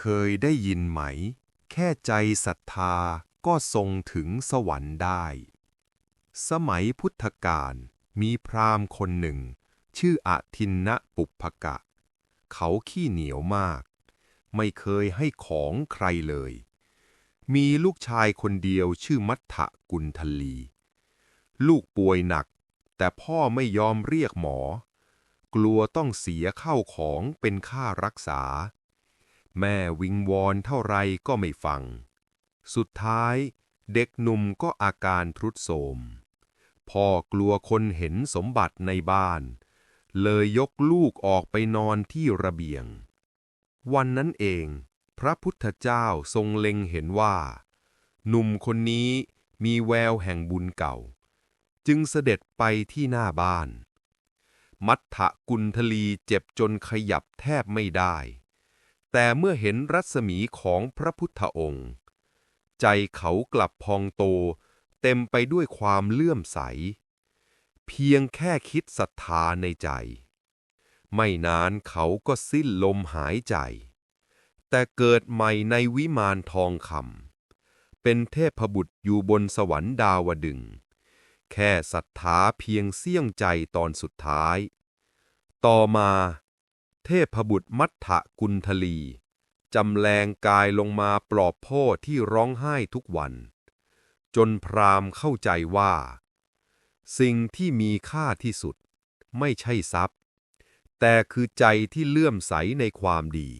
เคยได้ยินไหม แค่ใจศรัทธาก็ทรงถึงสวรรค์ได้ สมัยพุทธกาลมีพราหมณ์คนหนึ่ง ชื่ออาทินนะปุพกะ เขาขี้เหนียวมาก ไม่เคยให้ของใครเลย มีลูกชายคนเดียวชื่อมัทธกุลทลี ลูกป่วยหนัก แต่พ่อไม่ยอมเรียกหมอ กลัวต้องเสียเข้าของเป็นค่ารักษา แม่วิงวอนเท่าไรก็ไม่ฟัง สุดท้ายเด็กหนุ่มก็อาการทรุดโทรม พ่อกลัวคนเห็นสมบัติในบ้าน เลยยกลูกออกไปนอนที่ระเบียง วันนั้นเอง พระพุทธเจ้าทรงเล็งเห็นว่า หนุ่มคนนี้มีแววแห่งบุญเก่า จึงเสด็จไปที่หน้าบ้าน มัทธกุลทลีเจ็บจนขยับแทบไม่ได้ แต่เมื่อเห็นรัศมีของพระพุทธองค์ ใจเขากลับพองโต เต็มไปด้วยความเลื่อมใส เพียงแค่คิดศรัทธาในใจ ไม่นานเขาก็สิ้นลมหายใจ แต่เกิดใหม่ในวิมานทองคำเป็นเทพบุตรอยู่บนสวรรค์ดาวดึง แค่ศรัทธาเพียงเสี่ยงใจตอนสุดท้าย ต่อมา เทพบุตรมัทธกุณทลี จำแรงกายลงมาปลอบพ่อที่ร้องไห้ทุกวัน จนพรามเข้าใจว่า สิ่งที่มีค่าที่สุด ไม่ใช่ทรัพย์ แต่คือใจที่เลื่อมใสในความดี